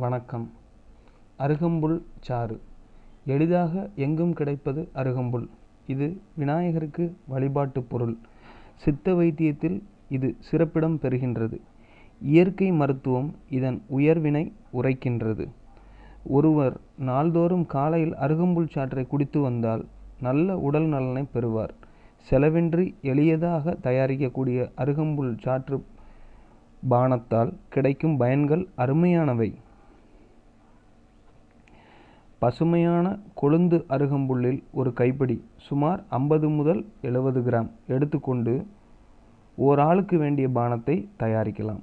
வணக்கம். அருகம்புல் சாறு. எளிதாக எங்கும் கிடைப்பது அருகம்புல். இது விநாயகருக்கு வழிபாட்டுப் பொருள். சித்த வைத்தியத்தில் இது சிறப்பிடம் பெறுகின்றது. இயற்கை மருத்துவம் இதன் உயர்வினை உரைக்கின்றது. ஒருவர் நாள்தோறும் காலையில் அருகம்புல் சாற்றை குடித்து வந்தால் நல்ல உடல் நலனை பெறுவார். செலவின்றி எளியதாக தயாரிக்கக்கூடிய அருகம்புல் சாற்று பானத்தால் கிடைக்கும் பயன்கள் அருமையானவை. பசுமையான கொழுந்து அருகம்புல்லில் ஒரு கைப்பிடி சுமார் ஐம்பது முதல் எழுபது கிராம் எடுத்துக்கொண்டு ஓர் ஆளுக்கு வேண்டிய பானத்தை தயாரிக்கலாம்.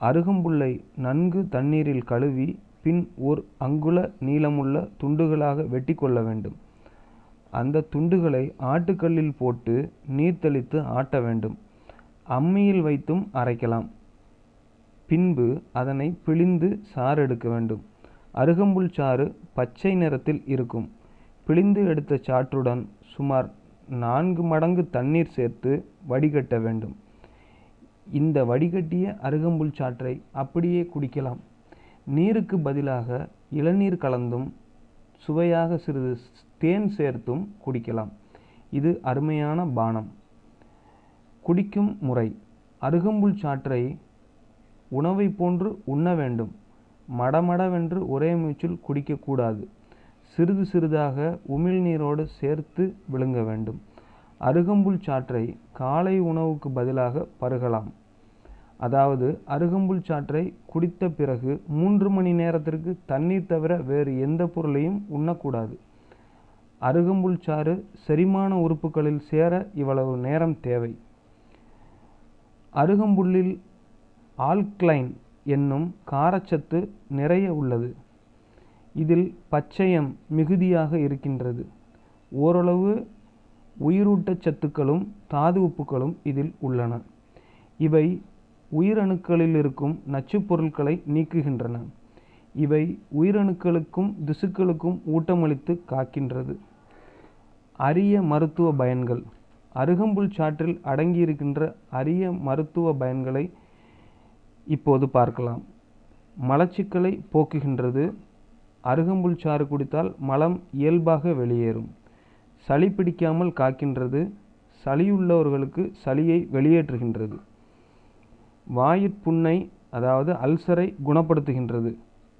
அருகம்புல்லை நன்கு தண்ணீரில் கழுவி பின் ஓர் அங்குல நீளமுள்ள துண்டுகளாக வெட்டி கொள்ள வேண்டும். அந்த துண்டுகளை ஆட்டுக்கல்லில் போட்டு நீர் தெளித்து ஆட்ட வேண்டும். அம்மியில் வைத்தும் அரைக்கலாம். பின்பு அதனை பிழிந்து சாறு எடுக்க வேண்டும். அருகம்புல் சாறு பச்சை நிறத்தில் இருக்கும். பிழிந்து எடுத்த சாற்றுடன் சுமார் நான்கு மடங்கு தண்ணீர் சேர்த்து வடிகட்ட வேண்டும். இந்த வடிகட்டிய அருகம்புல் சாற்றை அப்படியே குடிக்கலாம். நீருக்கு பதிலாக இளநீர் கலந்தும் சுவையாக சிறிது தேன் சேர்த்தும் குடிக்கலாம். இது அருமையான பானம். குடிக்கும் முறை. அருகம்புல் சாற்றை உணவை போன்று உண்ண வேண்டும். மடமடவென்று ஒரே மூச்சில் குடிக்கக்கூடாது. சிறிது சிறிதாக உமிழ்நீரோடு சேர்த்து விழுங்க வேண்டும். அருகம்புல் சாற்றை காலை உணவுக்கு பதிலாக பருகலாம். அதாவது அருகம்புல் சாற்றை குடித்த பிறகு மூன்று மணி நேரத்திற்கு தண்ணீர் தவிர வேறு எந்த பொருளையும் உண்ணக்கூடாது. அருகம்புல் சாறு செரிமான உறுப்புகளில் சேர இவ்வளவு நேரம் தேவை. அருகம்புல்லில் ஆல்க்ளைன் என்னும் காரச்சத்து நிறைய உள்ளது. இதில் பச்சையம் மிகுதியாக இருக்கின்றது. ஓரளவு உயிரூட்டச்சத்துக்களும் தாது உப்புக்களும் இதில் உள்ளன. இவை உயிரணுக்களில் இருக்கும் நச்சுப் பொருட்களை நீக்குகின்றன. இவை உயிரணுக்களுக்கும் திசுக்களுக்கும் ஊட்டமளித்து காக்கின்றது. அரிய மருத்துவ பயன்கள். அருகம்புல் சாற்றில் அடங்கியிருக்கின்ற அரிய மருத்துவ பயன்களை இப்போது பார்க்கலாம். மலச்சிக்கலை போக்குகின்றது. அருகம்புல் சாறு குடித்தால் மலம் இயல்பாக வெளியேறும். சளி பிடிக்காமல் காக்கின்றது. சளியுள்ளவர்களுக்கு சளியை வெளியேற்றுகின்றது. வாயிற்புண்ணை அதாவது அல்சரை குணப்படுத்துகின்றது.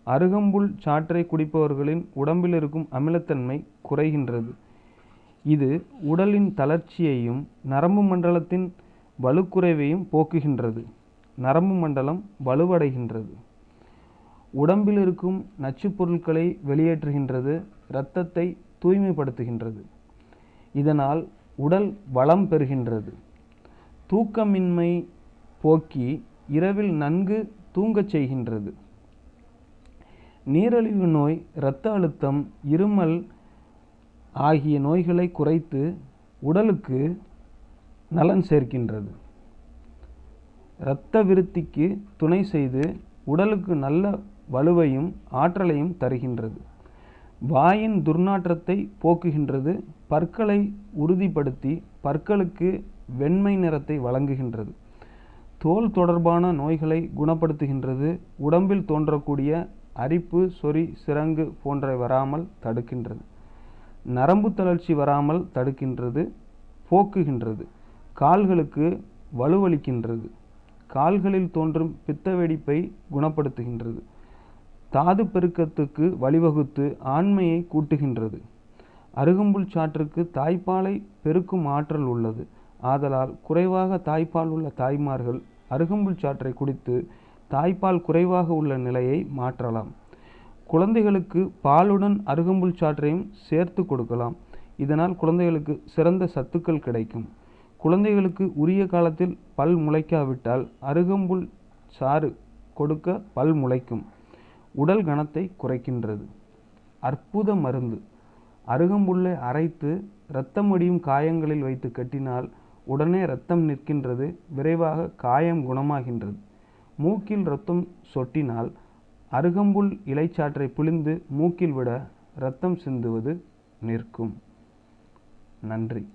அருகம்புல் சாற்றை குடிப்பவர்களின் உடம்பில் இருக்கும் அமிலத்தன்மை குறைகின்றது. இது உடலின் தளர்ச்சியையும் நரம்பு மண்டலத்தின் வலுக்குறைவையும் போக்குகின்றது. நரம்பு மண்டலம் வலுவடைகின்றது. உடம்பில் இருக்கும் நச்சுப் பொருட்களை வெளியேற்றுகின்றது இரத்தத்தை தூய்மைப்படுத்துகின்றது. இதனால் உடல் வளம் பெறுகின்றது. தூக்கமின்மை போக்கி இரவில் நன்கு தூங்கச் செய்கின்றது. நீரழிவு நோய் இரத்த அழுத்தம் இருமல் ஆகிய நோய்களை குறைத்து உடலுக்கு நலன் சேர்க்கின்றது. இரத்த விருத்திக்கு துணை செய்து உடலுக்கு நல்ல வலுவையும் ஆற்றலையும் தருகின்றது. வாயின் துர்நாற்றத்தை போக்குகின்றது. பற்களை உறுதிப்படுத்தி பற்களுக்கு வெண்மை நிறத்தை வழங்குகின்றது. தோல் தொடர்பான நோய்களை குணப்படுத்துகின்றது. உடம்பில் தோன்றக்கூடிய அரிப்பு சொறி சிறங்கு போன்றவை வராமல் தடுக்கின்றது. நரம்பு தளர்ச்சி வராமல் தடுக்கின்றது போக்குகின்றது. கால்களுக்கு வலுவளிக்கின்றது. கால்களில் தோன்றும் பித்த வெடிப்பை குணப்படுத்துகின்றது. தாது பெருக்கத்துக்கு வழிவகுத்து ஆண்மையை கூட்டுகின்றது. அருகம்புல் சாற்றுக்கு தாய்ப்பாலை பெருக்கும் ஆற்றல் உள்ளது. ஆதலால் குறைவாக தாய்ப்பால் உள்ள தாய்மார்கள் அருகம்புல் சாற்றை குடித்து தாய்ப்பால் குறைவாக உள்ள நிலையை மாற்றலாம். குழந்தைகளுக்கு பாலுடன் அருகம்புல் சாற்றையும் சேர்த்து கொடுக்கலாம். இதனால் குழந்தைகளுக்கு சிறந்த சத்துக்கள் கிடைக்கும். குழந்தைகளுக்கு உரிய காலத்தில் பல் முளைக்காவிட்டால் அருகம்புல் சாறு கொடுக்க பல் முளைக்கும். உடல் கனத்தை குறைக்கின்றது. அற்புத மருந்து. அருகம்புல்லை அரைத்து இரத்தம் வடியும் காயங்களில் வைத்து கட்டினால் உடனே இரத்தம் நிற்கின்றது விரைவாக காயம் குணமாகின்றது. மூக்கில் இரத்தம் சொட்டினால் அருகம்புல் இலைச்சாற்றை பிழிந்து மூக்கில் விட இரத்தம் சிந்துவது நிற்கும். நன்றி.